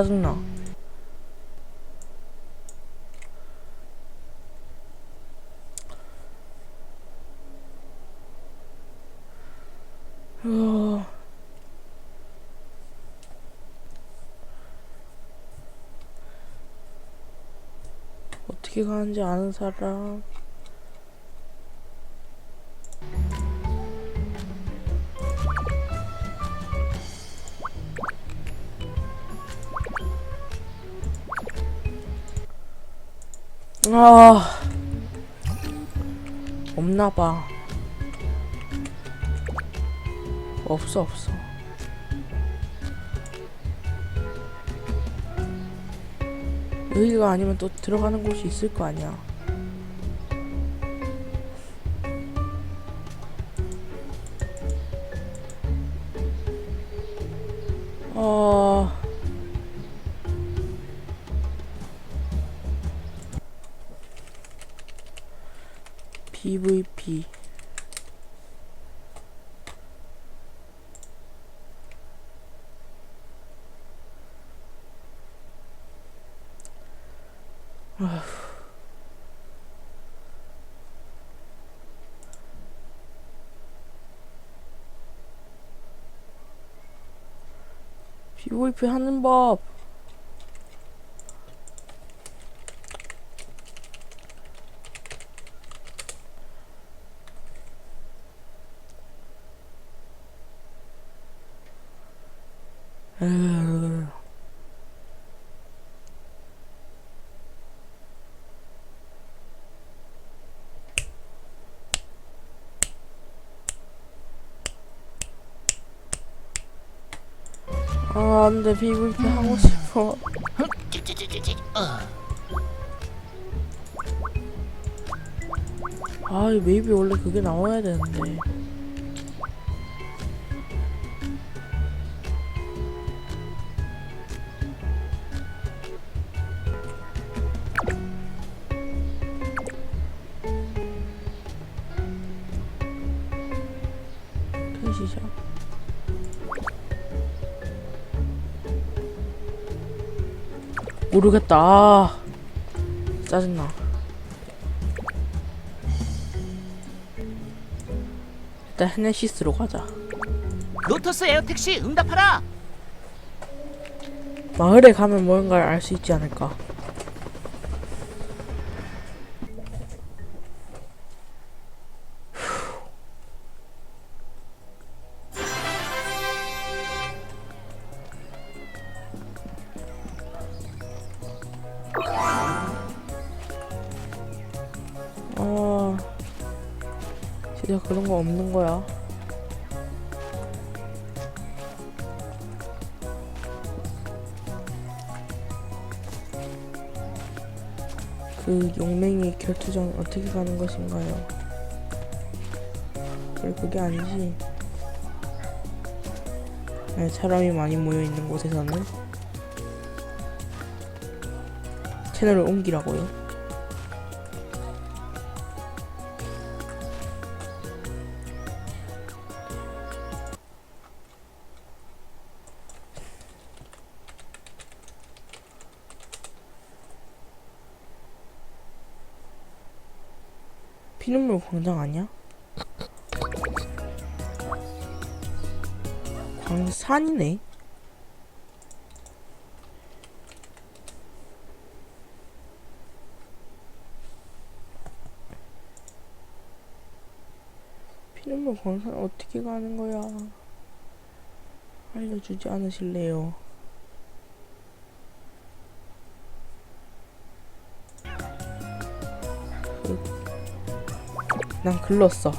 짜증나. 어... 어떻게 가는지 아는 사람. 아 없나봐. 없어 없어. 여기가 아니면 또 들어가는 곳이 있을 거 아니야 PVP 하는 법 에휴. 아, 안돼 PVP 하고 싶어. 아, 이 맵이 원래 그게 나와야 되는데. 모르겠다. 아, 짜증나. 일단 헤네시스로 가자. 로터스 에어택시 응답하라. 마을에 가면 뭔가를 알 수 있지 않을까. 진짜 그런 거 없는 거야. 그 용맹이 결투장 어떻게 가는 것인가요? 그래 그게 아니지. 네, 사람이 많이 모여 있는 곳에서는 채널을 옮기라고요. 피눈물 광장 아니야? 광산이네. 피눈물 광산 어떻게 가는 거야? 알려주지 않으실래요? 난 글렀어.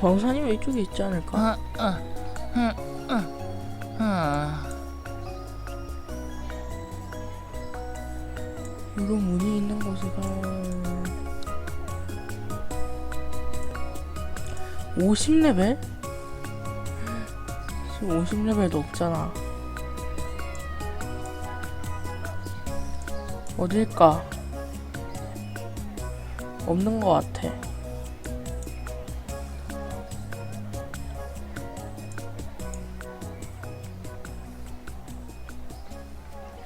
광산이면 이쪽에 있지 않을까? 어, 어, 어, 어, 어. 이런 문이 있는 곳이가 50레벨? 지금 50레벨도 없잖아. 어딜까? 없는 것 같아.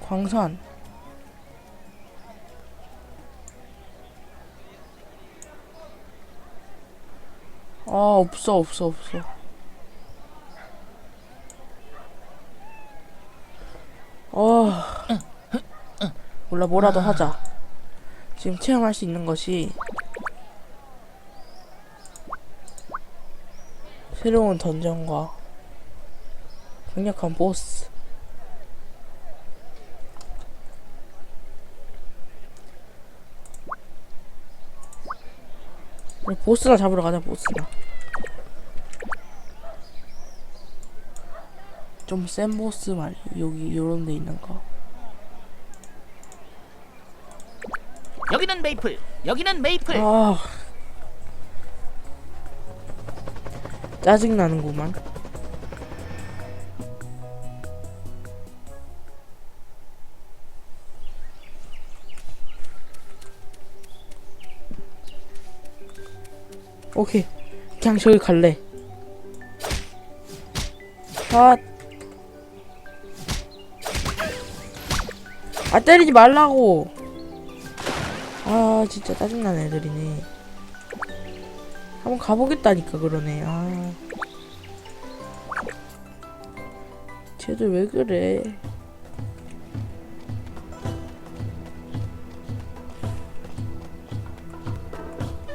광산. 아, 없어, 없어, 없어. 어. 몰라, 뭐라도 아. 하자. 지금 체험할 수 있는 것이 새로운 던전과 강력한 보스. 우리 보스나 잡으러 가자 보스나 좀 센 보스 말이 여기 요런 데 있는 거 여기는 메이플. 여기는 메이플. 아. 짜증나는구만. 오케이. 그냥 저기 갈래. 아. 아, 때리지 말라고. 아 진짜 짜증나는 애들이네 한번 가보겠다니까 그러네. 아. 쟤들 왜 그래?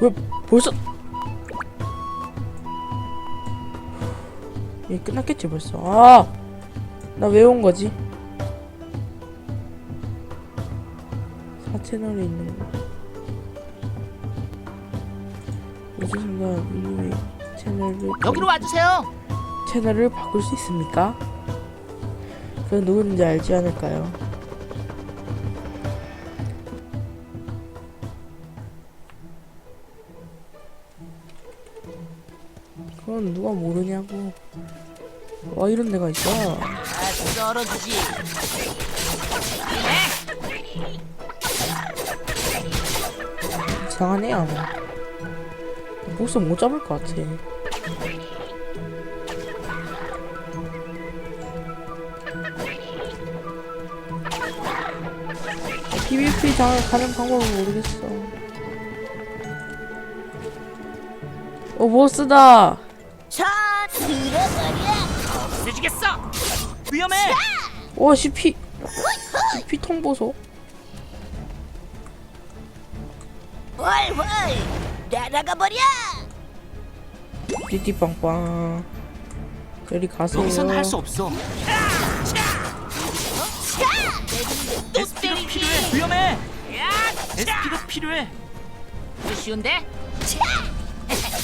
왜 벌써? 얘 끝났겠지 벌써? 아 나 왜 온 거지? 4채널에 있는 거 순간 이후에 채널을 여기로 와주세요. 채널을 바꿀 수 있습니까? 그건 누구인지 알지 않을까요? 그건 누가 모르냐고 와 이런 데가 있어 아, 썰어주지. 이상하네 아마 보스 못 잡을 것 같아 PVP 장 가는 방법을 모르겠어 어 보스다 자. 없애주겠어. 위험해. 와 CP CP 통 보소 훨훨 날아가 버려. 띠띠빵빵 저리 가세요 여기선 할 수 없어. SP가 필요해. 위험해. SP가 필요해. 쉬운데?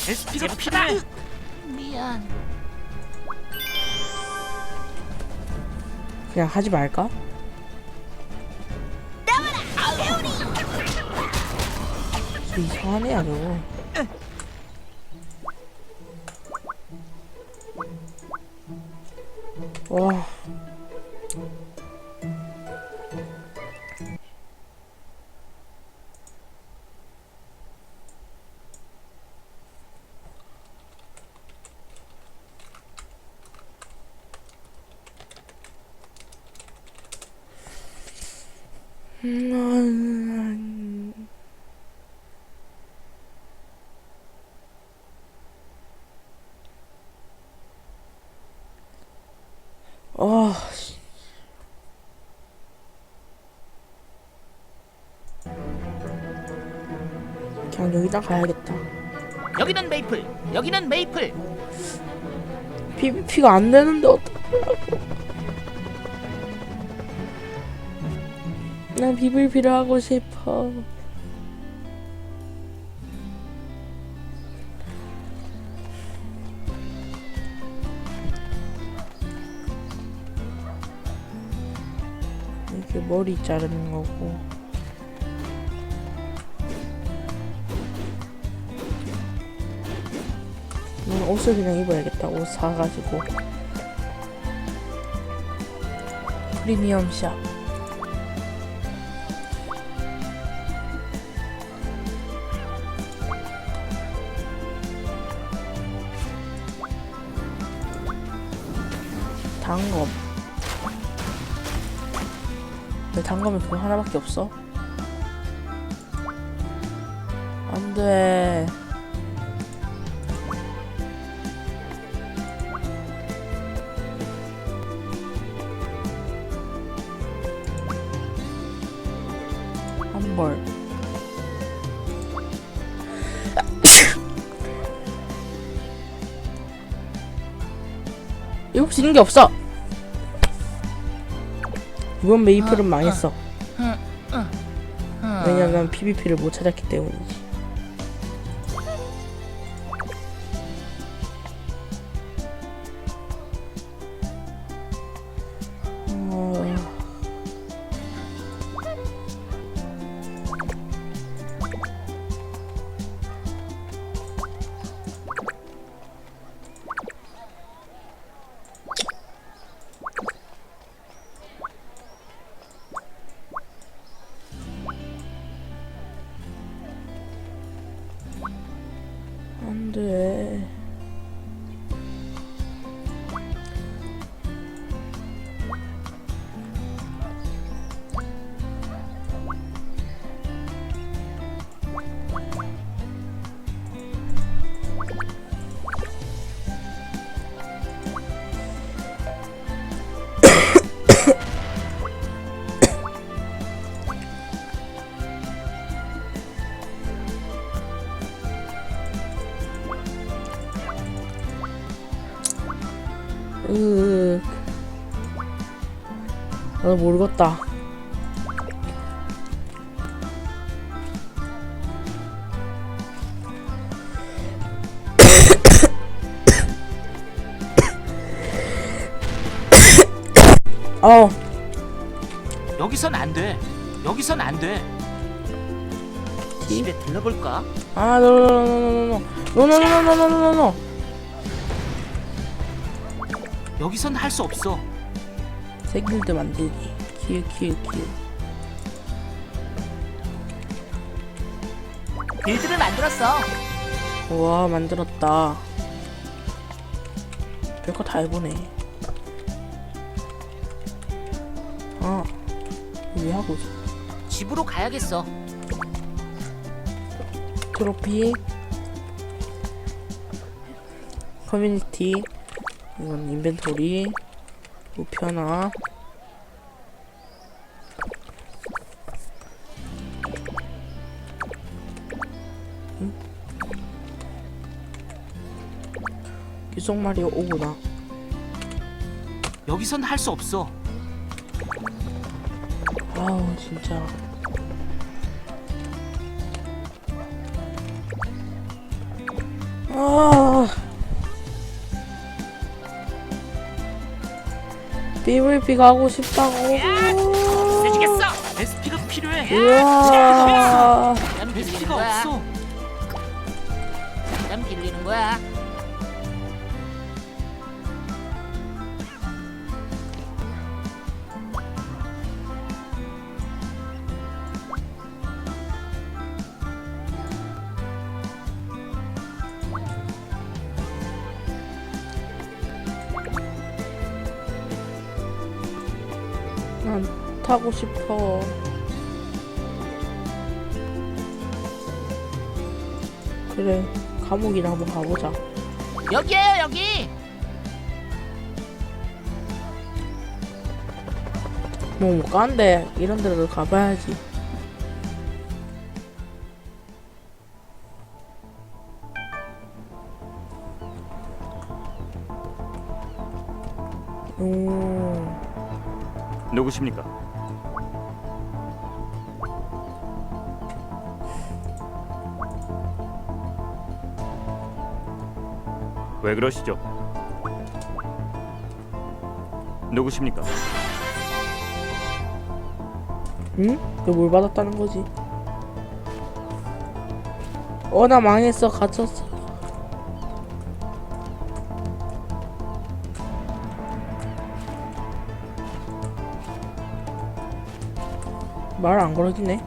SP가 필요해. 미안. 그냥 하지 말까? 저 이상하네 아주 와. 음, 그냥 여기다 가야겠다. 여기는 메이플. 여기는 메이플. PVP가 안 되는데 어떡하라고. 난 PVP를 하고 싶어. 이렇게 머리 자르는 거고. 음, 옷을 그냥 입어야겠다. 옷 사가지고. 프리미엄 샵. 단검. 단검이 그거 하나밖에 없어? 안 돼. 시 있는 게 없어. 이번 메이플은 망했어. 음. 왜냐면 PVP를 못 찾았기 때문이지. 돼. 으. 나도 모르겠다. 어, 여기선 안 돼. 여기선 안 돼. 집에 들러볼까? 아, 노노노노노노노노노노노노노노. 여기선 할 수 없어. 세길드 만들기. 키읔 키읔. 빌드를 만들었어. 우와 만들었다. 별거 다 해보네. 아, 왜 하고 있어? 집으로 가야겠어. 트로피 커뮤니티 이건 인벤토리. 우표 하나? 응? 마리오 오구나. 여기선 할 수 없어. 아우 진짜. 아 PVP 가고 싶다고 세지겠어. SP가 필요해. 우와 난 SP가 없어. 난 빌리는 거야. 타고 싶어 그래 감옥이나 한번 가보자 여기에요 여기. 뭐못 가는데 이런 데로 가봐야지 오 누구십니까? 왜 그러시죠? 누구십니까? 응? 너뭘 받았다는 거지? 어 나 망했어 갇혔어 말 안 걸어지네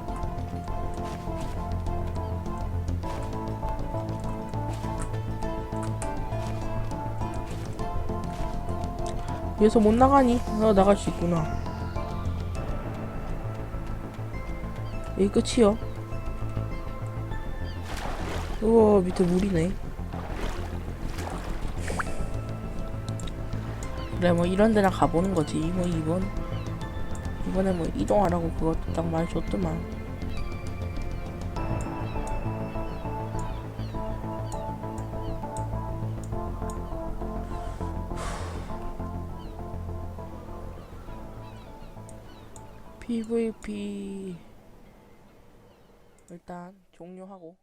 여기서 못 나가니? 나 나갈 수 있구나 여기 끝이요. 우와 밑에 물이네. 그래 뭐 이런 데나 가보는 거지 뭐 이번 이번에 뭐 이동하라고 그것도 딱말 줬더만 PVP 일단 종료하고